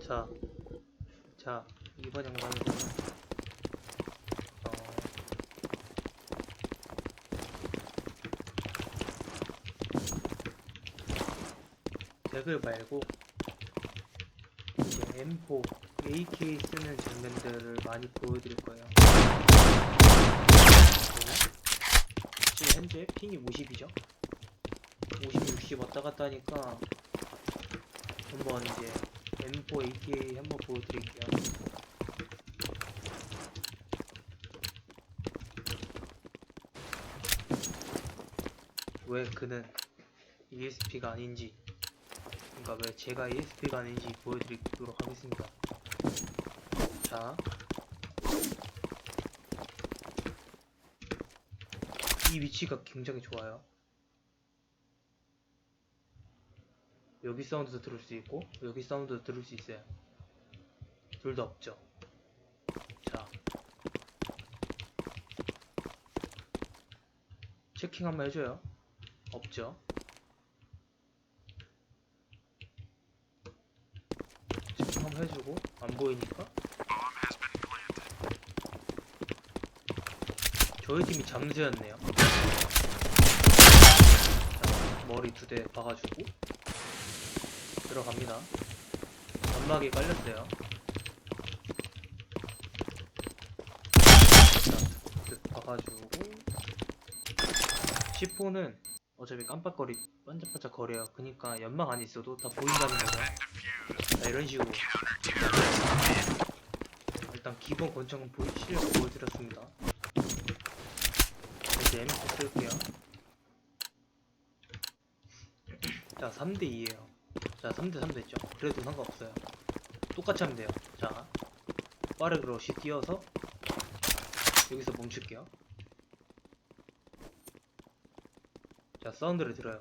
자, 자 이번 영상에서는 어, 댓글 말고 이제 M4 AK 쓰는 장면들을 많이 보여드릴 거예요. 지금 현재 핑이 50이죠? 50, 60 왔다 갔다 하니까 한번 이제 M4 AK 한번 보여드릴게요. 왜 그는 ESP가 아닌지, 그러니까 왜 제가 ESP가 아닌지 보여드리도록 하겠습니다. 자, 이 위치가 굉장히 좋아요. 여기 사운드도 들을 수 있고 여기 사운드도 들을 수 있어요. 둘 다 없죠. 자, 체킹 한번 해줘요. 없죠. 체킹 한번 해주고 안 보이니까 저희 팀이 잠수였네요. 자, 머리 두 대 박아주고 들어갑니다. 연막이 깔렸어요. 박아주고 10호는 어차피 깜빡거리 반짝반짝 거려요. 그니까 연막 안 있어도 다 보인다는 거죠. 자, 이런 식으로 일단 기본 권총은 보이, 실력 보여드렸습니다. 이제 M4 쓸게요. 자, 3대2에요. 자, 3대3 됐죠? 그래도 상관없어요. 똑같이 하면 돼요. 자, 빠르게 러시 뛰어서 여기서 멈출게요. 자, 사운드를 들어요.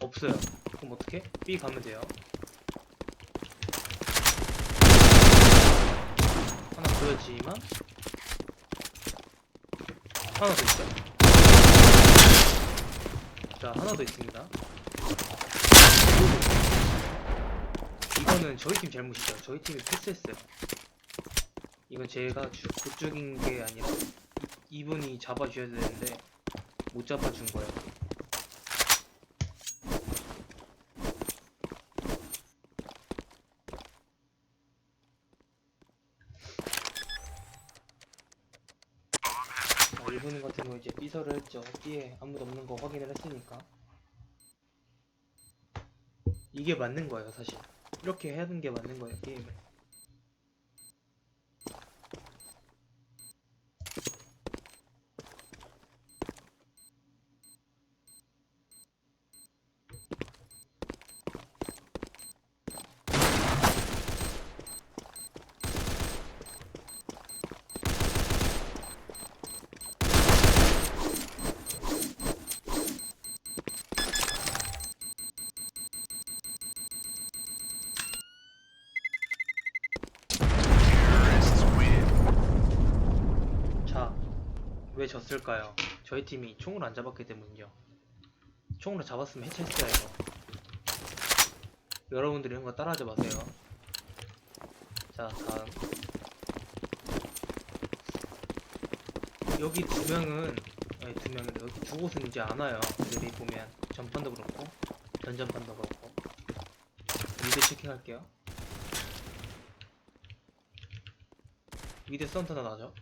없어요. 그럼 어떻게? B 가면 돼요. 하나 보였지만 하나 더 있어요. 자, 하나 더 있습니다. 이거는 저희 팀 잘못이죠. 저희 팀이 패스했어요. 이건 제가 주, 그쪽인 게 아니라 이- 이분이 잡아주셔야 되는데 못 잡아준 거예요. 아, 이분 같은 경우 이제 삐설을 했죠. B에 아무도 없는 거 확인을 했으니까. 이게 맞는 거예요, 사실. 이렇게 해야 하는 게 맞는 거예요, 게임을. 자, 왜 졌을까요? 저희 팀이 총을 안 잡았기 때문이죠. 총으로 잡았으면 해체했어요. 여러분들이 이런 거 따라하지 마세요. 자, 다음. 여기 두 명은, 아니 두 명은, 여기 두 곳은 이제 안 와요. 여기 보면, 전판도 그렇고, 전전판도 그렇고. 미드 체킹할게요. 미드 하나 나죠?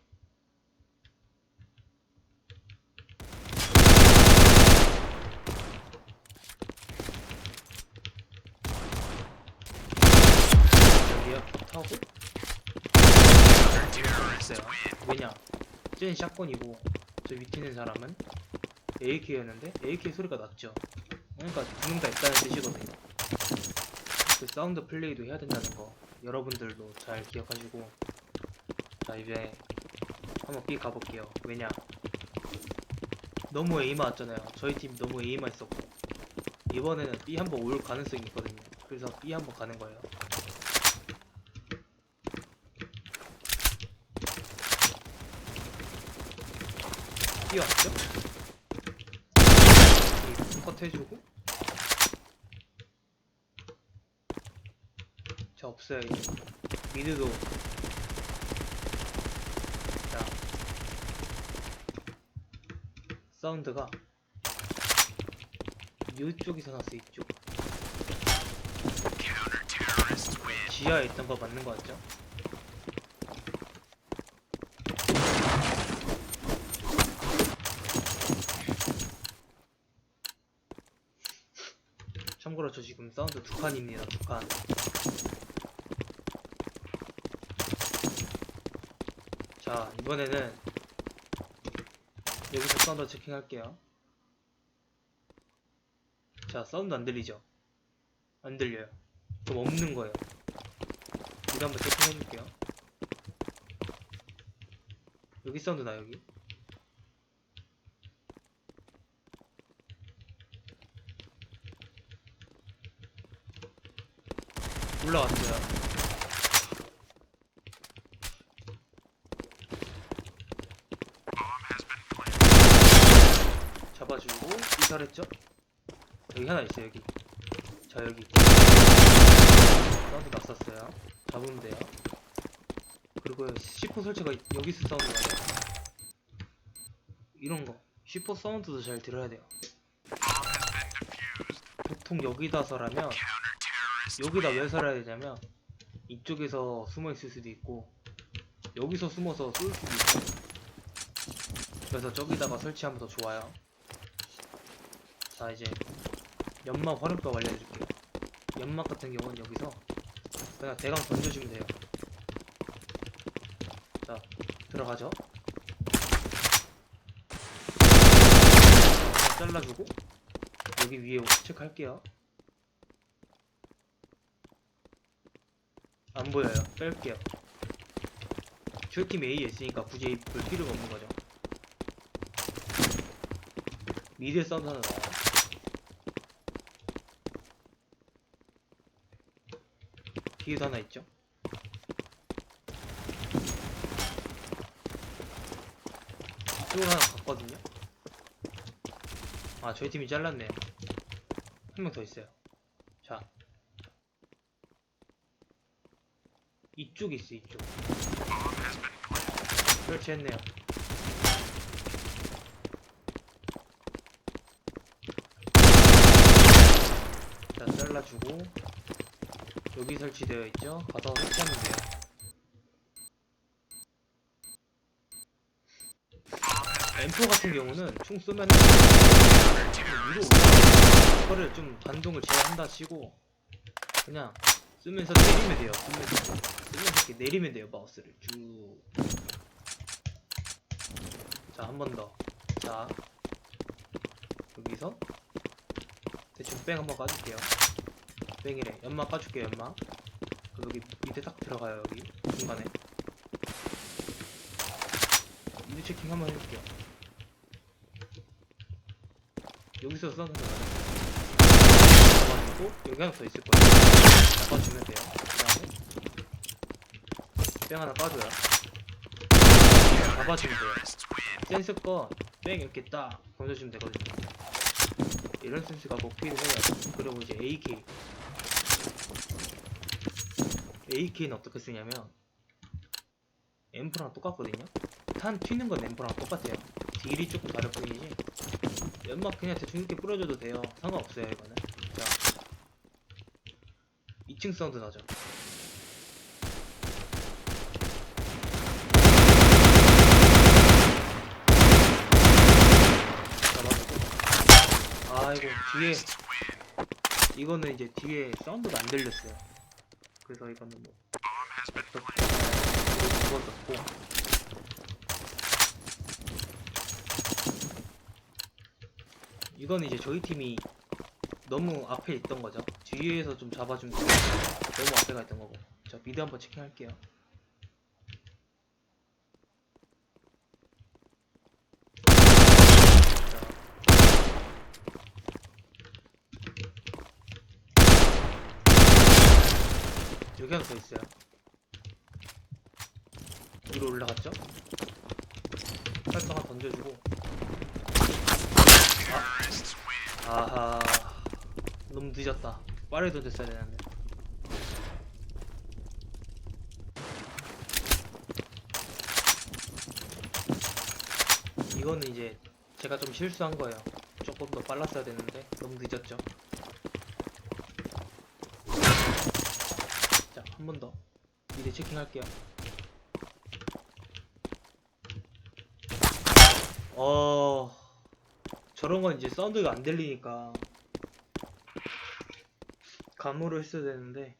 여기요 타고 있어요 왜냐 쟤는 샷건이고 저 밑에 있는 사람은? AK였는데? AK 소리가 났죠. 그러니까 두명다 있다는 뜻이거든요. 그 사운드 플레이도 해야 된다는 거 여러분들도 잘 기억하시고 자 이제 한번 B 가볼게요. 왜냐? 너무 A만 왔잖아요. 저희 팀 너무 A만 있었고 이번에는 B 한번 올 가능성이 있거든요. 그래서 B 한번 가는 거예요 뛰어왔죠? 컷 해주고. 자 없어요 이제. 미드도. 자. 사운드가 이쪽에서 났어 이쪽. 지하에 있던 거 맞는 거 같죠? 참고로 저 지금 사운드 두 칸입니다. 두 칸. 자 이번에는 여기서 사운드 체킹할게요. 자 사운드 안 들리죠? 안 들려요. 그럼 없는 거예요. 이거 한번 체킹해볼게요. 여기 사운드 나 여기 올라왔어요. 잡아주고 이탈했죠? 여기 하나 있어요 여기. 자 여기. 사운드 났었어요. 잡으면 돼요. 그리고 C4 설치가 여기서 사운드 나요. 이런 거. C4 사운드도 잘 들어야 돼요. 보통 여기다서라면 여기다 왜 살아야 되냐면 이쪽에서 숨어 있을 수도 있고 여기서 숨어서 쏠 수도 있고 그래서 저기다가 설치하면 더 좋아요. 자 이제 연막 활용법 알려줄게요. 연막 같은 경우는 여기서 그냥 대강 던져주면 돼요. 자 들어가죠? 잘라주고 여기 위에 체크할게요 안 보여요. 뺄게요. 저희 팀 A에 있으니까 굳이 볼 필요가 없는 거죠. 미드에 사운드 하나 나와요. 뒤에도 하나 있죠? 이쪽으로 하나 갔거든요. 아 저희 팀이 잘랐네요. 한 명 더 있어요 자 이쪽에 있어 이쪽 설치했네요 자 잘라주고 여기 설치되어 있죠 가서 설치하면 돼요 M4 같은 경우는 총 쏘면 위로. 이거를 좀 반동을 제어한다 치고 그냥 쓰면서 내리면 돼요. 쓰면서 쓰면서 이렇게 내리면 돼요. 마우스를 쭉. 자, 한 번 더. 자, 여기서 대충 뺑 한번 까줄게요. 뺑이래. 연막 까줄게요. 그 여기 밑에 딱 들어가요. 여기 중간에. 미드 체킹 한번 해줄게요. 여기서 써는 거예요. 잡아주고 여기 하나 더 있을 거예요. 잡아주면 돼요. 뺑 하나 까줘요. 잡아주면 돼요. 센스 거뺑 이렇게 딱 던져주면 되거든요. 이런 센스가 꼭 필요해요. 그리고 이제 AK. AK는 어떻게 쓰냐면 앰프랑 똑같거든요. 탄 튀는 건 앰프랑 똑같아요. 딜이 조금 다를 뿐이지. 연막 그냥 대충 이렇게 뿌려줘도 돼요. 상관없어요 이거는. 자, 2층 사운드 나죠. 잡 아이고 뒤에 이거는 이제 뒤에 사운드가 안 들렸어요. 그래서 이거는 뭐 죽었었고. 이건 이제 저희 팀이 너무 앞에 있던 거죠. 뒤에서 좀 잡아주면 돼요. 너무 앞에 가 있던 거고. 자, 미드 한번 체킹할게요. 자. 여기 하나 더 있어요. 위로 올라갔죠? 팔 하나 던져주고. 아하. 너무 늦었다. 빠르게 던졌어야 되는데. 이거는 이제 제가 좀 실수한 거예요. 조금 더 빨랐어야 되는데 너무 늦었죠 자 한 번 더. 미리 체킹할게요. 어 저런 건 이제 사운드가 안 들리니까 감으로 했어야 되는데.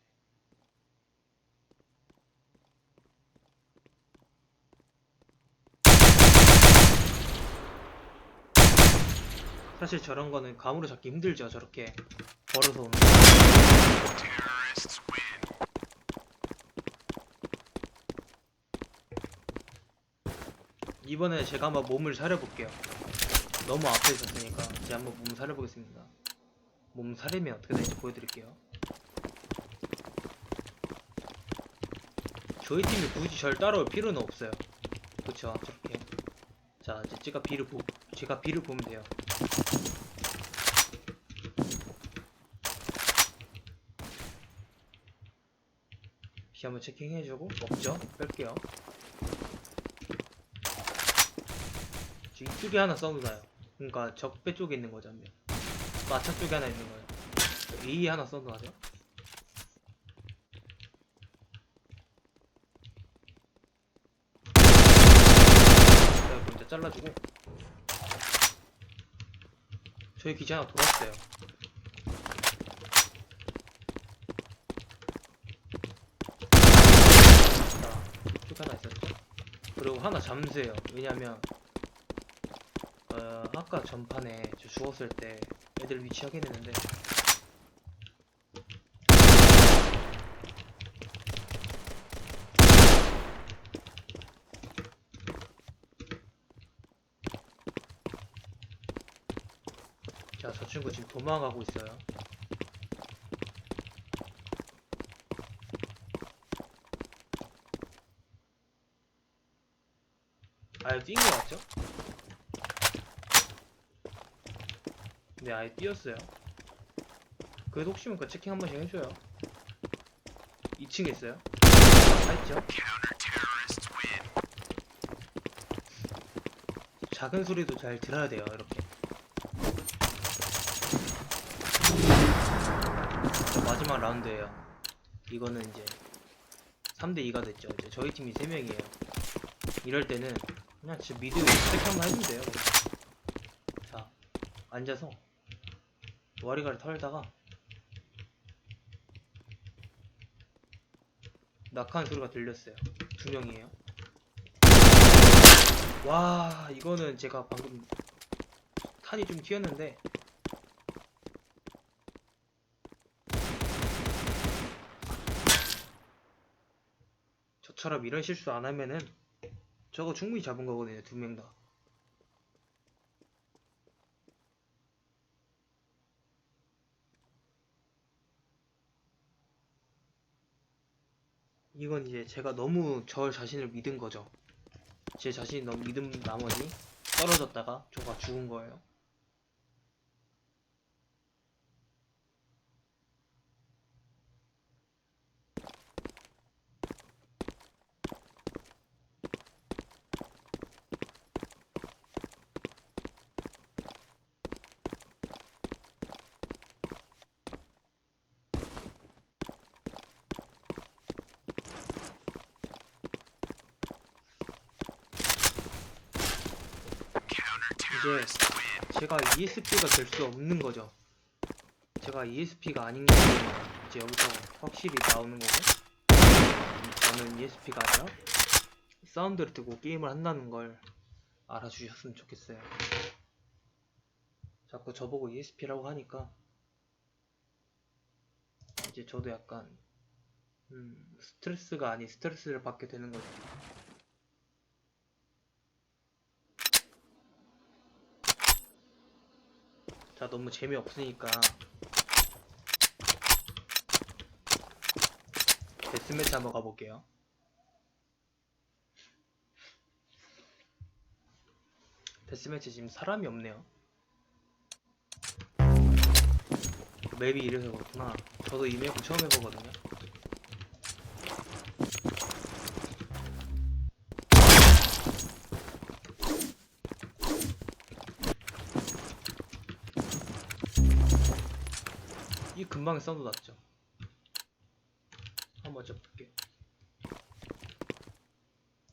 사실 저런 거는 감으로 잡기 힘들죠 저렇게. 걸어서 오는 거. 이번에 제가 한번 몸을 사려볼게요. 너무 앞에 있었으니까 제가 한번 몸 사려보겠습니다. 몸 사리면 어떻게 되는지 보여드릴게요. 저희 팀이 굳이 절 따라올 필요는 없어요. 그쵸? 저렇게. 자 이제 제가 B를 보 제가 B를 보면 돼요. B 한번 체킹해주고 없죠? 뺄게요 지금 이 쪽에 하나 나요. 그러니까 적배 쪽에 있는 거죠 한 명. 마차 쪽에 하나 있는 거예요. A 하나 나죠? 내가 먼저 잘라주고. 저희 기지 하나 돌았어요. 자, 쭉 하나 있었죠? 그리고 하나 잠수해요. 왜냐면 어, 아까 전판에 저 죽었을 때 애들 위치 확인했는데 자, 저 친구 지금 도망가고 있어요. 아예 뛴거 같죠? 네, 아예 뛰었어요. 그래도 혹시 모르니까 체킹 한 번씩 해줘요. 2층에 있어요. 다 있죠? 작은 소리도 잘 들어야 돼요, 이렇게. 자, 마지막 라운드에요. 이거는 이제 3대2가 됐죠. 이제 저희 팀이 3명이에요. 이럴 때는 그냥 진짜 미드 체크 한번 해주면 돼요. 자, 앉아서 와리가리 털다가 낙하는 소리가 들렸어요. 두 명이에요. 와, 이거는 제가 방금 탄이 좀 튀었는데 저처럼 이런 실수 안 하면은 저거 충분히 잡은 거거든요, 두 명 다. 이건 이제 제가 너무 저 자신을 믿은 거죠. 제 자신이 너무 믿은 나머지 떨어졌다가 저가 죽은 거예요. 이제 제가 ESP가 될 수 없는 거죠. 제가 ESP가 아닌 게 이제 여기서 확실히 나오는 거고 저는 ESP가 아니라 사운드를 듣고 게임을 한다는 걸 알아주셨으면 좋겠어요. 자꾸 저보고 ESP라고 하니까 이제 저도 약간 음, 스트레스가 아닌 스트레스를 받게 되는 거죠. 자, 너무 재미없으니까 데스매치 한번 가볼게요. 데스매치 지금 사람이 없네요. 맵이 이래서 그렇구나. 저도 이 맵을 처음 해보거든요. 금방에 사운드 났죠. 한번 접볼게요.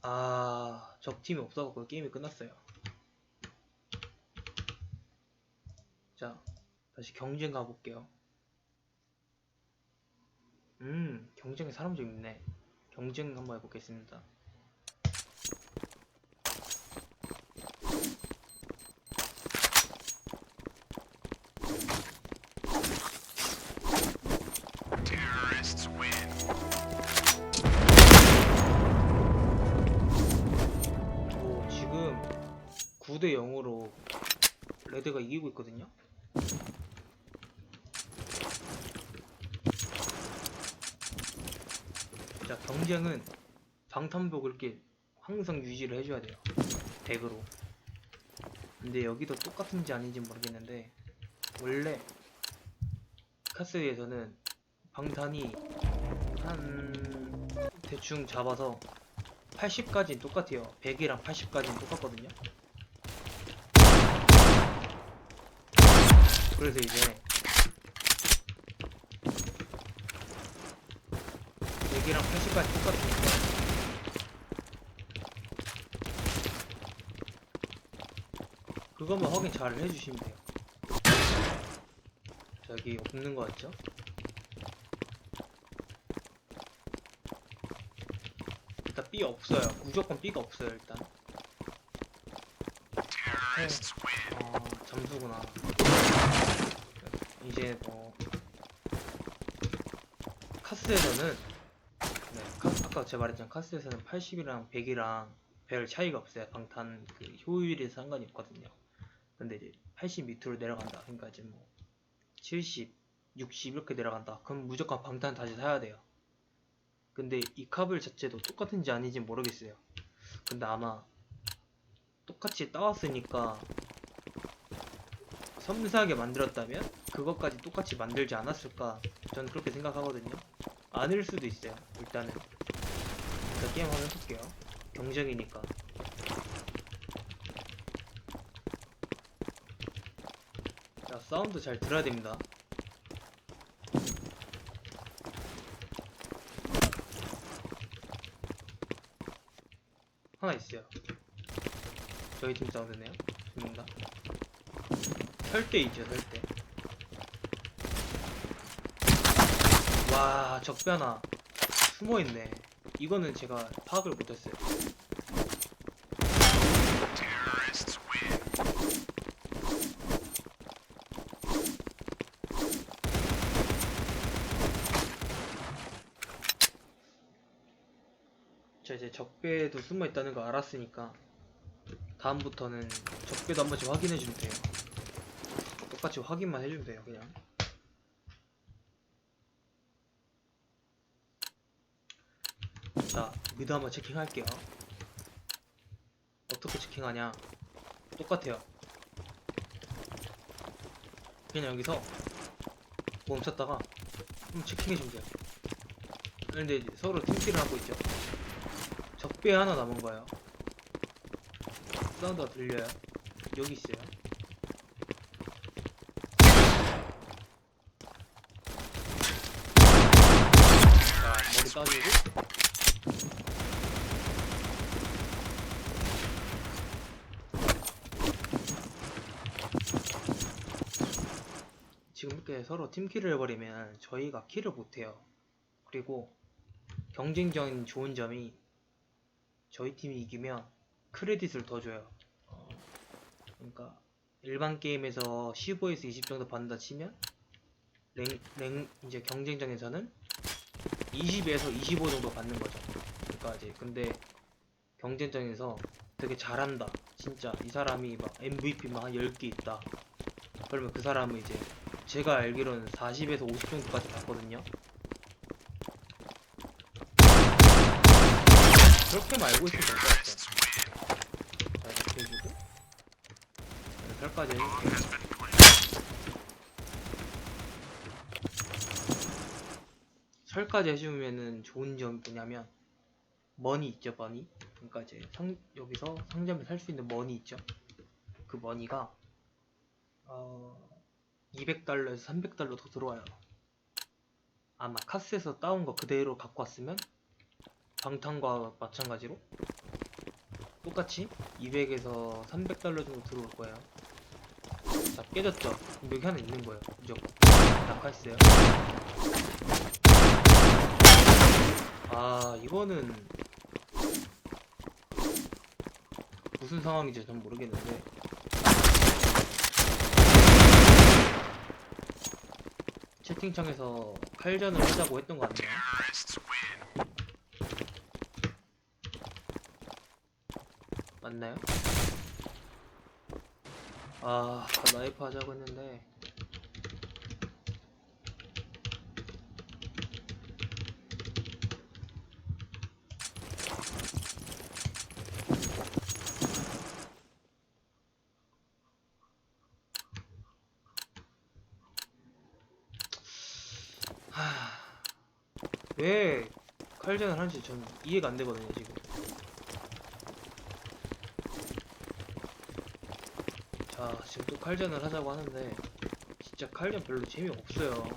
아, 적팀이 없어갖고 게임이 끝났어요. 자, 다시 경쟁 가볼게요. 음, 경쟁에 사람 좀 있네. 경쟁 한번 해보겠습니다. 레드가 이기고 있거든요. 자, 경쟁은 방탄복을 이렇게 항상 유지를 해줘야 돼요. 덱으로. 근데 여기도 똑같은지 아닌지 모르겠는데, 원래 카스에서는 방탄이 한 대충 잡아서 80까지는 똑같아요. 100이랑 80까지는 똑같거든요. 그래서 이제 100이랑 80까지 똑같으니까 그것만 확인 잘 해주시면 돼요. 저기 없는 거 같죠? 일단 B 없어요. 무조건 B가 없어요 일단. 네. 아 잠수구나. 이제 뭐 카스에서는 네, 카, 아까 제가 말했잖아요. 카스에서는 80이랑 100이랑 별 차이가 없어요. 방탄 그 효율이 상관이 없거든요. 근데 이제 80 밑으로 내려간다. 그러니까 이제 뭐 70, 60 이렇게 내려간다. 그럼 무조건 방탄 다시 사야 돼요. 근데 이 카블 자체도 똑같은지 아닌지 모르겠어요. 근데 아마 똑같이 따왔으니까 섬세하게 만들었다면 그것까지 똑같이 만들지 않았을까 저는 그렇게 생각하거든요. 아닐 수도 있어요. 일단은 일단 게임 한번 해볼게요. 경쟁이니까. 자 사운드 잘 들어야 됩니다. 하나 있어요. 저희 팀 사운드네요. 됩니다. 설대 있죠, 설대. 와, 적변아. 숨어있네. 이거는 제가 파악을 못했어요. 저 이제 적배도 숨어 있다는 거 알았으니까 다음부터는 적배도 한 번씩 확인해 주면 돼요. 똑같이 확인만 해주면 돼요, 그냥. 자, 미드 한번 체킹할게요. 어떻게 체킹하냐? 똑같아요. 그냥 여기서 멈췄다가 한번 체킹해주면 돼요. 근데 이제 서로 팀킬을 하고 있죠. 적배 하나 남은 거예요. 사운드가 들려요. 여기 있어요. 자, 머리 따주고. 지금 이렇게 서로 팀킬을 해버리면 저희가 킬을 못해요. 그리고 경쟁적인 좋은 점이 저희 팀이 이기면 크레딧을 더 줘요. 어, 그러니까 일반 게임에서 15에서 20 정도 받는다 치면 랭, 랭 이제 경쟁전에서는 20에서 25 정도 받는 거죠. 그러니까 이제 근데 경쟁전에서 되게 잘한다. 진짜 이 사람이 막 MVP만 한 10개 있다. 그러면 그 사람은 이제 제가 알기로는 40에서 50 정도까지 받거든요. 그렇게만 알고 있으면 될것 같아요. 자, 이렇게 해주고 연설까지 해줄게요. 철까지 해주면은 좋은 점이 뭐냐면 머니 있죠 머니 그러니까 이제 상, 여기서 상점에 살 수 있는 머니 있죠. 그 머니가 어 200달러에서 300달러 더 들어와요. 아마 카스에서 따온 거 그대로 갖고 왔으면 방탄과 마찬가지로 똑같이 200에서 300달러 정도 들어올 거예요. 자 깨졌죠? 여기 하나 있는 거예요. 무조건. 낙하했어요 아 이거는 무슨 상황인지 전 모르겠는데. 채팅창에서 칼전을 하자고 했던 거 같네요? 맞나요? 아 라이프 하자고 했는데 하... 왜 칼전을 하는지 전 이해가 안 되거든요 지금. 자 지금 또 칼전을 하자고 하는데 진짜 칼전 별로 재미없어요.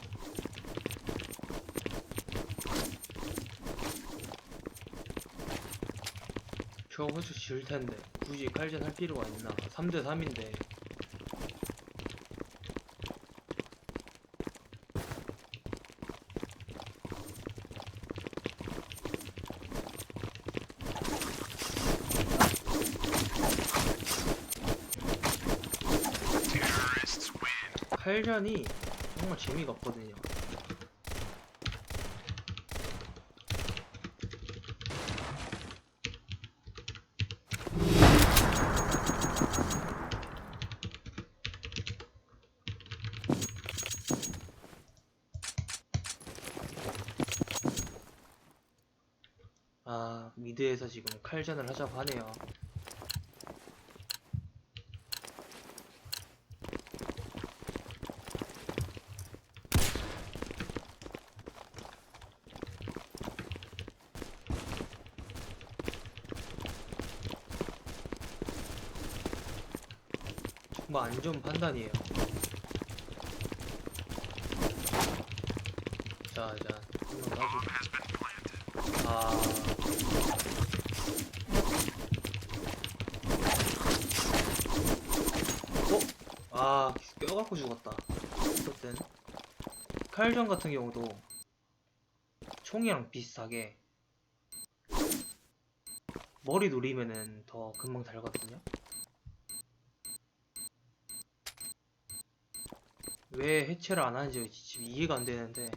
저 훨씬 질 텐데 굳이 칼전 할 필요가 있나? 3대 3인데 칼전이 정말 재미가 없거든요. 아, 미드에서 지금 칼전을 하자고 하네요. 정말 안 좋은 판단이에요. 자, 자, 한번 따주고. 아. 어? 아, 껴갖고 죽었다. 어쨌든. 칼전 같은 경우도 총이랑 비슷하게 머리 노리면은 더 금방 달거든요. 왜 해체를 안 하는지 지금 이해가 안 되는데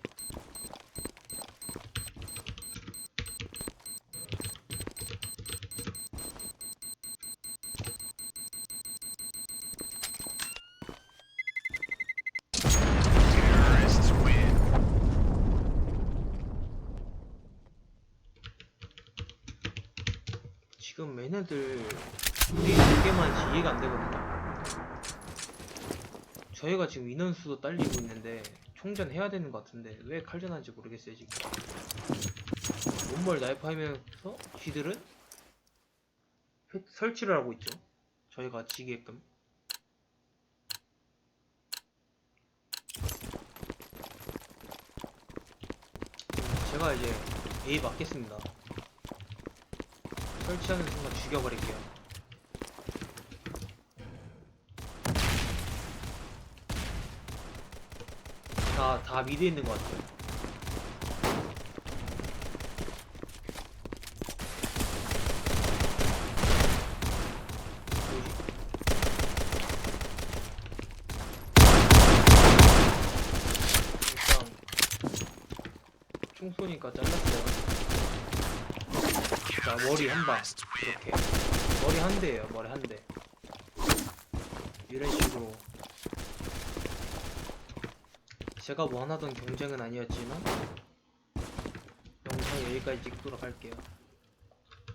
지금 얘네들 우리 몇 개만인지 이해가 안 되거든요. 저희가 지금 인원수도 딸리고 있는데 총전 해야 되는 것 같은데 왜 칼전하는지 모르겠어요 지금. 몸멀 나이프 하면서 쥐들은 회- 설치를 하고 있죠. 저희가 지게끔. 제가 이제 A 맞겠습니다. 설치하는 순간 죽여버릴게요 다, 다 미드에 있는 것 같아요. 일단 총 쏘니까 잘랐어요. 자 머리 한 방 이렇게 머리 한 대예요 머리 한 대. 이런 식으로 제가 원하던 경쟁은 아니었지만 영상 여기까지 찍도록 할게요.